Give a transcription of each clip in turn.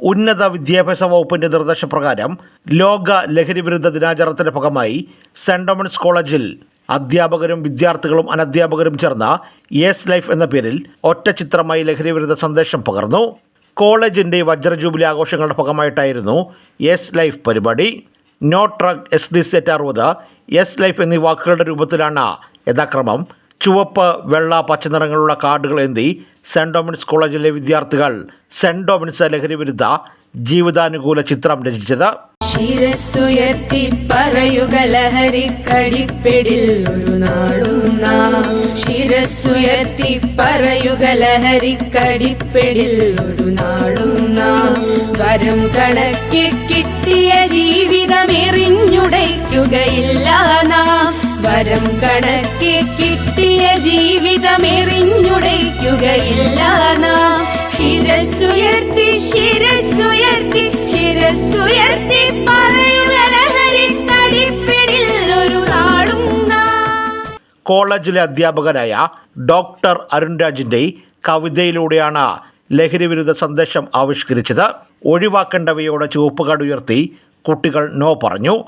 ഉന്നത വിദ്യാഭ്യാസ വകുപ്പിന്റെ നിർദ്ദേശപ്രകാരം ലോക ലഹരി വിരുദ്ധ ദിനാചരണത്തിന്റെ ഭാഗമായി സെന്റ് ഡൊമിനിക്സ് കോളേജിൽ അധ്യാപകരും വിദ്യാർത്ഥികളും അനധ്യാപകരും ചേർന്ന യെസ് ലൈഫ് എന്ന പേരിൽ ഒറ്റ ചിത്രമായി ലഹരി വിരുദ്ധ സന്ദേശം പകർന്നു. കോളേജിന്റെ വജ്രജൂബിലി ആഘോഷങ്ങളുടെ ഭാഗമായിട്ടായിരുന്നു യെസ് ലൈഫ് പരിപാടി. No drug S D set അറുപത് യെസ് ലൈഫ് എന്നീ വാക്കുകളുടെ രൂപത്തിലാണ് യഥാക്രമം ചുവപ്പ് വെള്ള പച്ച നിറങ്ങളുള്ള കാർഡുകൾ ഏന്തി സെന്റ് ഡൊമിനിക്സ് കോളേജിലെ വിദ്യാർത്ഥികൾ സെന്റ് ഡൊമിനിക്സ് ലഹരി വിരുദ്ധ ജീവിതാനുകൂല ചിത്രം രചിച്ചത്. ശിരസ്സുയർത്തി പറയുക ലഹരി കടിപ്പിടിൽ ഒരു നാടും നാം. ശിരസ്സുയർത്തി പറയുക ലഹരി കടിപ്പിടിൽ ഒരു നാടും വരം കണക്കെ കിട്ടിയ ജീവിതം എറിഞ്ഞുടയ്ക്കുകയില്ല നാം. വരം കണക്കെ കിട്ടിയ ജീവിതം എറിഞ്ഞുടയ്ക്കുകയില്ല നാം. ശിരസ്സുയർത്തി ശിരസ്സുയർത്തി ശിരസ്സുയർത്തി കോളേജിലെ അധ്യാപകനായ ഡോക്ടർ അരുൺ രാജിന്റെ കവിതയിലൂടെയാണ് ലഹരി വിരുദ്ധ സന്ദേശം ആവിഷ്കരിച്ചത്. ഒഴിവാക്കേണ്ടവയോട് ചുവപ്പ് കാർഡ് ഉയർത്തി കുട്ടികൾ നോ പറഞ്ഞു.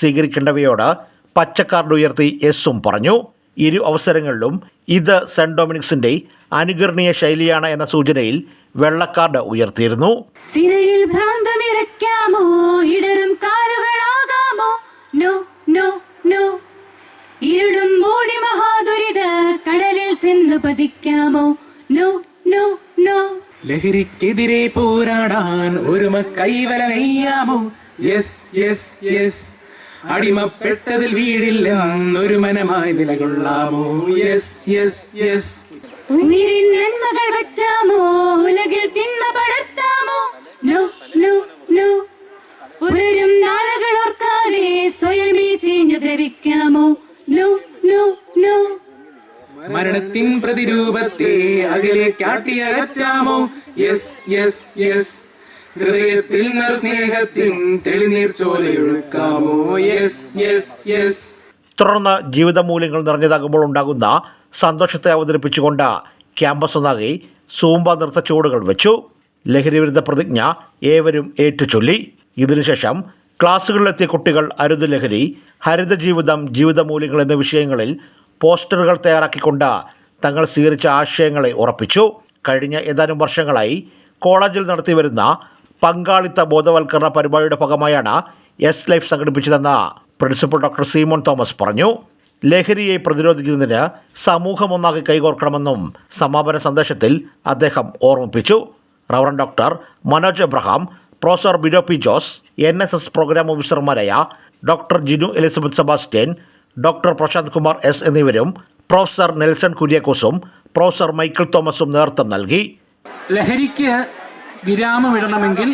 സ്വീകരിക്കേണ്ടവയോട് പച്ചക്കാർഡ് ഉയർത്തി എസും പറഞ്ഞു. ഇരു അവസരങ്ങളിലും ഇത് സെന്റ് ഡൊമിനിക്സിന്റെ അനുകരണീയ ശൈലിയാണ് എന്ന സൂചനയിൽ വെള്ളക്കാർഡ് ഉയർത്തിയിരുന്നു. സിരയിൽ ഭ്രാന്ത് നിറയ്ക്കാമോ ഇടറും കാലുകളാകാമോ? No no no. ഇരുളും മൂടി മഹാദുരിത കടലിൽ ചെന്ന് പതിക്കാമോ? No no no. ലഹരിക്കെതിരെ പോരാടാൻ ഒരുമ കൈവല നെയ്യാമോ? Yes yes yes. അടിമപ്പെട്ടതിൽ വീടില്ലെന്നൊരു മനമായി നിലകൊള്ളാമോ? യെസ് യെസ് യെസ് ഉയിരിൻ നന്മകൾ പറ്റാമോ? ഉലകിൽ തിന്മ പടർത്താമോ? നോ നോ നോ പുലരും നാളുകൾ ഓർക്കാതെ സ്വയമേ ചീഞ്ഞു ദ്രവിക്കാമോ? നോ നോ നോ മരണത്തിൻ പ്രതിരൂപത്തെ അകലെ കാട്ടിയകറ്റാമോ? യെസ് യെസ് യെസ് ഹൃദയത്തിൽ സ്നേഹത്തിൻ തെളിനീർ ചോലയൊഴുക്കാമോ? യെസ് യെസ് യെസ് തുടർന്ന് ജീവിത മൂല്യങ്ങൾ നിറഞ്ഞതാകുമ്പോൾ ഉണ്ടാകുന്ന സന്തോഷത്തെ അവതരിപ്പിച്ചുകൊണ്ട് ക്യാമ്പസ് ഒന്നാകെ സൂമ്പ നൃത്ത ചുവടുകൾ വെച്ചു. ലഹരി വിരുദ്ധ പ്രതിജ്ഞ ഏവരും ഏറ്റുചൊല്ലി. ഇതിനുശേഷം ക്ലാസ്സുകളിലെത്തിയ കുട്ടികൾ അരുത് ലഹരി ഹരിത ജീവിതം ജീവിത മൂല്യങ്ങൾ എന്നീ വിഷയങ്ങളിൽ പോസ്റ്ററുകൾ തയ്യാറാക്കിക്കൊണ്ട് തങ്ങൾ സ്വീകരിച്ച ആശയങ്ങളെ ഉറപ്പിച്ചു. കഴിഞ്ഞ ഏതാനും വർഷങ്ങളായി കോളേജിൽ നടത്തിവരുന്ന പങ്കാളിത്ത ബോധവൽക്കരണ പരിപാടിയുടെ ഭാഗമായാണ് എസ് ലൈഫ് സംഘടിപ്പിച്ചതെന്ന് പ്രിൻസിപ്പൽ ഡോക്ടർ സീമോൻ തോമസ് പറഞ്ഞു. ലഹരിയെ പ്രതിരോധിക്കുന്നതിന് സമൂഹം ഒന്നാകെ കൈകോർക്കണമെന്നും സമാപന സന്ദേശത്തിൽ അദ്ദേഹം ഓർമ്മിപ്പിച്ചു. Reverend doctor Manoj Abraham professor Bino P Jose N S S programme ഓഫീസർമാരായ doctor Jinu Elizabeth Sebastian doctor Prashant Kumar S എന്നിവരും പ്രൊഫസർ നെൽസൺ കുര്യാക്കോസും പ്രൊഫസർ മൈക്കിൾ തോമസും നേതൃത്വം നൽകി. ലഹരിക്ക് വിരാമമിടണമെങ്കിൽ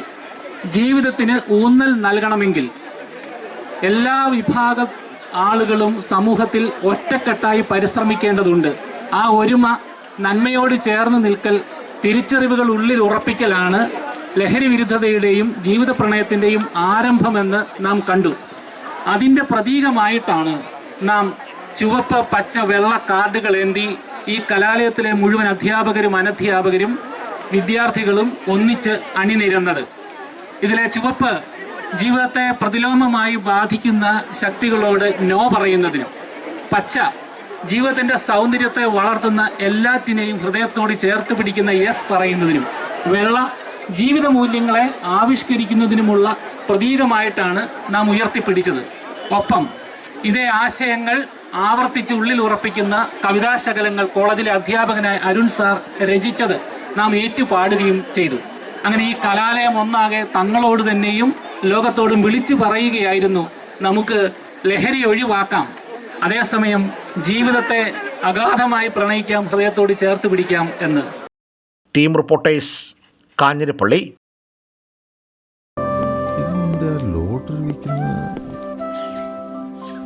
ജീവിതത്തിന് ഊന്നൽ നൽകണമെങ്കിൽ എല്ലാ വിഭാഗ ആളുകളും സമൂഹത്തിൽ ഒറ്റക്കെട്ടായി പരിശ്രമിക്കേണ്ടതുണ്ട്. ആ ഒരുമ നന്മയോട് ചേർന്ന് നിൽക്കൽ തിരിച്ചറിവുകൾ ഉള്ളിൽ ഉറപ്പിക്കലാണ് ലഹരി വിരുദ്ധതയുടെയും ജീവിത പ്രണയത്തിന്റെയും ആരംഭമെന്ന് നാം കണ്ടു. അതിന്റെ പ്രതീകമായിട്ടാണ് നാം ചുവപ്പ് പച്ച വെള്ള കാർഡുകൾ എന്തി ഈ കലാലയത്തിലെ മുഴുവൻ അധ്യാപകരും അനധ്യാപകരും വിദ്യാർത്ഥികളും ഒന്നിച്ച് അണിനിരന്നത്. ഇതിലെ ചുവപ്പ് ജീവിതത്തെ പ്രതിലോമമായി ബാധിക്കുന്ന ശക്തികളോട് നോ പറയുന്നതിനും പച്ച ജീവിതത്തിന്റെ സൗന്ദര്യത്തെ വളർത്തുന്ന എല്ലാത്തിനെയും ഹൃദയത്തോട് ചേർത്ത് പിടിക്കുന്ന യെസ് പറയുന്നതിനും വെള്ള ജീവിത മൂല്യങ്ങളെ ആവിഷ്കരിക്കുന്നതിനുമുള്ള പ്രതീകമായിട്ടാണ് നാം ഉയർത്തിപ്പിടിച്ചത്. ഒപ്പം ഇതേ ആശയങ്ങൾ ആവർത്തിച്ച് ഉള്ളിൽ ഉറപ്പിക്കുന്ന കവിതാശകലങ്ങൾ കോളേജിലെ അധ്യാപകനായ അരുൺ സാർ രചിച്ചത് നാം ഏറ്റുപാടുകയും ചെയ്തു. അങ്ങനെ ഈ കലാലയം ഒന്നാകെ തങ്ങളോട് തന്നെയും ലോകത്തോടും വിളിച്ചു പറയുകയായിരുന്നു. നമുക്ക് ലഹരി ഒഴിവാക്കാം. അതേസമയം ജീവിതത്തെ അഗാധമായി പ്രണയിക്കാം ഹൃദയത്തോട് ചേർത്ത് പിടിക്കാം എന്ന്. Team reporters Kanjirappally.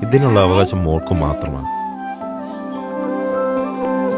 ഇതിനുള്ള അവകാശം മോൾക്ക് മാത്രമാണ്.